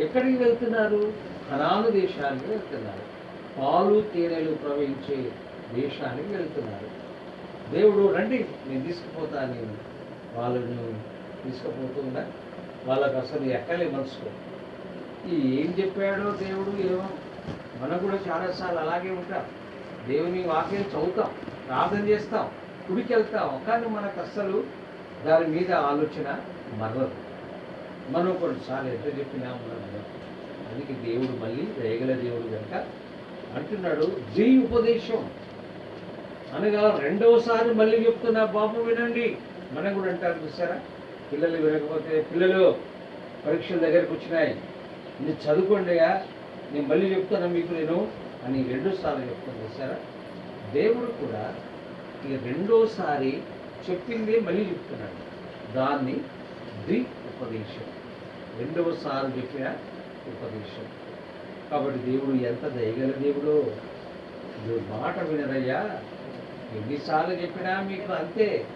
ఎక్కడికి వెళ్తున్నారు? కణాలు దేశానికి వెళ్తున్నారు. పాలు తేనెలు ప్రవహించే దేశానికి వెళ్తున్నారు. దేవుడు రండి నేను తీసుకుపోతా నేను. వాళ్ళను తీసుకుపోతుందా? వాళ్ళకు అసలు ఎక్కలే మనసుకో. ఈ ఏం చెప్పాడో దేవుడు ఏమో? మనం కూడా చాలాసార్లు అలాగే ఉంటాం. దేవుని వాక్యం చదువుతాం ప్రార్థన చేస్తాం గుడికి వెళ్తాం కానీ మనకు అస్సలు దాని మీద ఆలోచన మరలదు మనం కొన్నిసార్లు ఎంత చెప్పినా మనం అందుకే దేవుడు మళ్ళీ రేగల దేవుడు కనుక అంటున్నాడు. జీ ఉపదేశం. అనగా రెండవసారి మళ్ళీ చెప్తున్నా బాబు వినండి. మనం కూడా అంటారు చూసారా? పిల్లలు వినకపోతే పిల్లలు పరీక్షల దగ్గరకు వచ్చినాయి. నేను చదువుకోండిగా నేను మళ్ళీ చెప్తాను మీకు నేను అని రెండోసారి చెప్తాను చూసారా? దేవుడు కూడా ఈ రెండోసారి చెప్పింది మళ్ళీ చెప్తున్నాడు. దాన్ని ది ఉపదేశం. రెండవసారి చెప్పిన ఉపదేశం. కాబట్టి దేవుడు ఎంత దయగల దేవుడు నువ్వు మాట వినరయ్యా. ఎన్నిసార్లు చెప్పినా మీకు అంతే.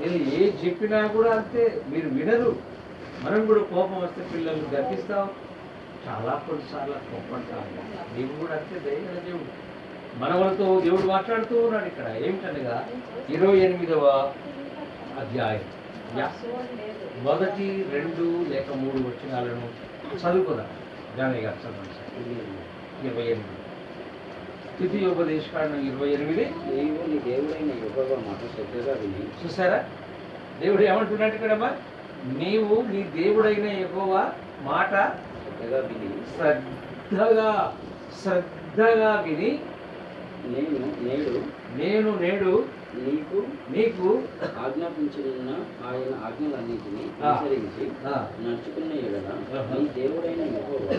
నేను ఏ చెప్పినా కూడా అంతే. మీరు వినరు. మనం కూడా కోపం వస్తే పిల్లల్ని గర్పిస్తాం చాలా కొన్నిసార్లు కోపడతాం. దేవుడు కూడా అంతే దయగల దేవుడు. మనవలతో దేవుడు మాట్లాడుతూ ఉన్నాడు ఇక్కడ. ఏమిటనగా ఇరవై ఎనిమిదవ అధ్యాయం. మొదటి రెండు లేక మూడు వచనాలను చదువుకున్నాం జానయ్య గారు చదవండి. ఇరవై ఎనిమిది. ద్వితీయోపదేశకాండం ఇరవై ఎనిమిది. నీవు నీ దేవుడైన యెహోవా మాట శ్రద్ధగా విని. చూసారా దేవుడు ఏమంటున్నాడు ఇక్కడమ్మా? నీవు నీ దేవుడైన యెహోవా మాట శ్రద్ధగా విని. శ్రద్ధగా శ్రద్ధగా విని నేను నేడు నేను నేడు నీకు నీకు ఆజ్ఞాపించిన ఆయన ఆజ్ఞలన్నింటినీ. అనుసరించి నడుచుకున్న ఎడల. నీ దేవుడైన యెహోవా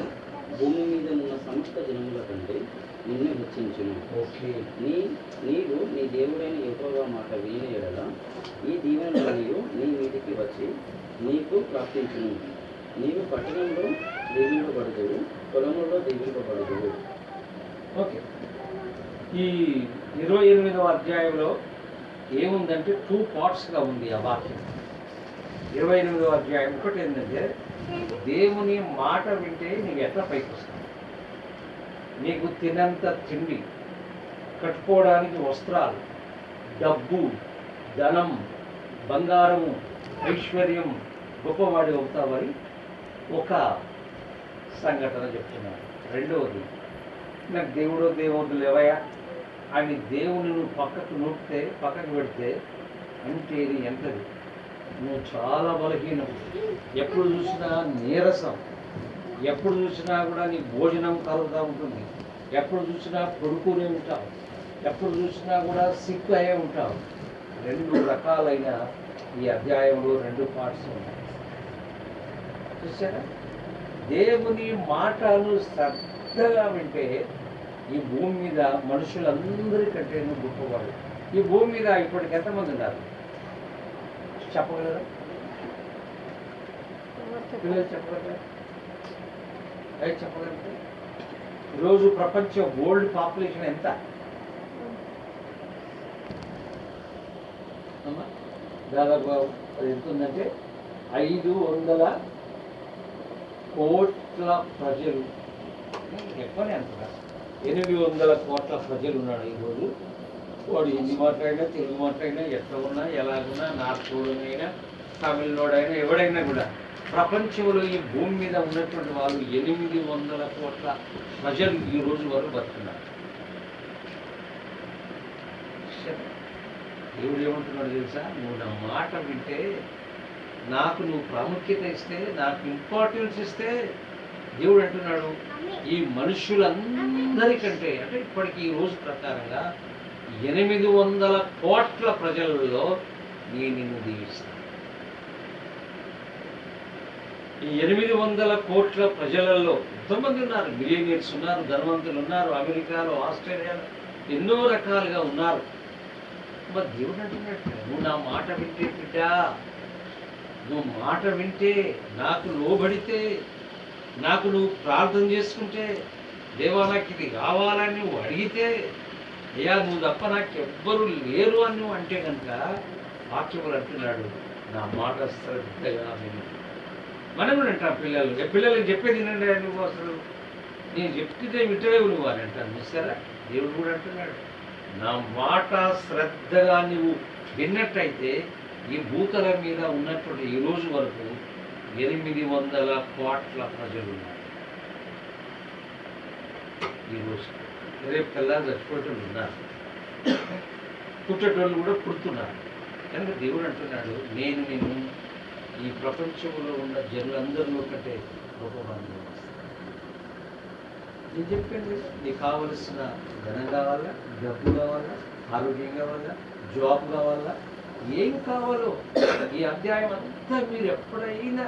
భూమి మీద ఉన్న సమస్త జనముల కంటే నిన్ను హెచ్చించును. ఓకే. నీ నీవు నీ దేవుడైన యెహోవా మాట విని ఎడల ఈ దీవెనలన్నీ నీ మీదికి వచ్చి నీకు ప్రాప్తించును. నీవు పట్టణంలో దీవింపబడదువు పొలంలో దీవింపబడదువు. ఓకే. ఈ ఇరవై ఎనిమిదవ అధ్యాయంలో ఏముందంటే టూ పార్ట్స్గా ఉంది ఆ వాక్యం. ఇరవై ఎనిమిదవ అధ్యాయం ఒకటి ఏంటంటే దేవుని మాట వింటే నీకు ఎట్లా పైకి వస్తుంది నీకు తినంత తిండి కట్టుకోవడానికి వస్త్రాలు డబ్బు ధనం బంగారము ఐశ్వర్యం గొప్పవాడి అవుతావని ఒక సంఘటన చెప్తున్నాను రెండవది నాకు దేవుడో దేవుడు లేవయా? అవి దేవుని నువ్వు పక్కకు నూపితే పక్కకు పెడితే అంటే ఇది ఎంతది? నువ్వు చాలా బలహీనం ఎప్పుడు చూసినా నీరసం. ఎప్పుడు చూసినా కూడా నీ భోజనం కలుగుతూ ఉంటుంది. ఎప్పుడు చూసినా పడుకునే ఉంటావు. ఎప్పుడు చూసినా కూడా సిక్ అయ్యే ఉంటావు. రెండు రకాలైన ఈ అధ్యాయంలో రెండు పార్ట్స్ ఉన్నాయి. చూసారా దేవుని మాటలు శ్రద్ధగా వింటే ఈ భూమి మీద మనుషులందరికంటే నువ్వు గొప్పవాడు ఈ భూమి మీద ఇప్పటికి ఎంతమంది ఉన్నారు? చెప్పగలరా? పిల్లలు చెప్పగలరా? అది చెప్పగలరా? ఈరోజు ప్రపంచ వరల్డ్ పాపులేషన్ ఎంత? దాదాపు అది ఎంత ఉందంటే ఐదు వందల కోట్ల ప్రజలు. ఎక్కువనే అంటున్నారు ఎనిమిది వందల కోట్ల ప్రజలు ఉన్నాడు ఈరోజు. వాడు హిందీ మాట్లాడినా తెలుగు మాట్లాడినా ఎట్లా ఉన్నా ఎలాగున్నా తమిళనాడు తమిళనాడైనా ఎవడైనా కూడా ప్రపంచంలో ఈ భూమి మీద ఉన్నటువంటి వాళ్ళు ఎనిమిది వందల కోట్ల ప్రజలు ఈ రోజు వరకు బతుకున్నారు. దేవుడు ఏమంటున్నాడు తెలుసా? నువ్వు నా మాట వింటే నాకు నువ్వు ప్రాముఖ్యత ఇస్తే నాకు ఇంపార్టెన్స్ ఇస్తే దేవుడు అంటున్నాడు ఈ మనుషులందరికంటే అంటే ఇప్పటికి ఈ రోజు ప్రకారంగా ఎనిమిది వందల కోట్ల ప్రజలలో నేను నిన్ను దీవిస్తాను. ఈ ఎనిమిది వందల కోట్ల ప్రజలలో ఎంతోమంది ఉన్నారు. మిలియనియర్స్ ఉన్నారు ధనవంతులు ఉన్నారు అమెరికాలో ఆస్ట్రేలియాలో ఎన్నో రకాలుగా ఉన్నారు. మరి దేవుడు అంటున్నట్టు నువ్వు నా మాట వింటే బిడ్డా నువ్వు మాట వింటే నాకు లోబడితే నాకు నువ్వు ప్రార్థన చేసుకుంటే దేవా నాకు ఇది కావాలని నువ్వు అడిగితే అయ్యా నువ్వు తప్ప నాకు ఎవ్వరు లేరు అని నువ్వు అంటే కనుక వాక్యములు అంటున్నాడు. నా మాట శ్రద్ధగా విను. మనం కూడా అంటాం పిల్లలు. ఏ పిల్లలకి చెప్పేది వినండి నువ్వు అసలు. నేను చెప్తే వింటలేవు నువ్వు అని అంటాను చూసారా? దేవుడు కూడా అంటున్నాడు. నా మాట శ్రద్ధగా నువ్వు విన్నట్టయితే ఈ భూతల మీద ఉన్నటువంటి ఈ రోజు వరకు ఎనిమిది వందల కోట్ల ప్రజలు ఉన్నారు. రేపు కల్లా చచ్చిపోయేటోళ్ళు ఉన్నారు. పుట్టేటోళ్ళు కూడా పుడుతున్నారు. కనుక దేవుడు అంటున్నాడు నేను నేను ఈ ప్రపంచంలో ఉన్న జనులందరిలో కంటే గొప్పవాడిని నేను చెప్పండి నీకు కావలసిన ధనం కావాలా డబ్బు కావాలా ఆరోగ్యం కావాలా జాబ్ కావాలా ఏం కావాలో ఈ అధ్యాయం అంతా మీరు ఎప్పుడైనా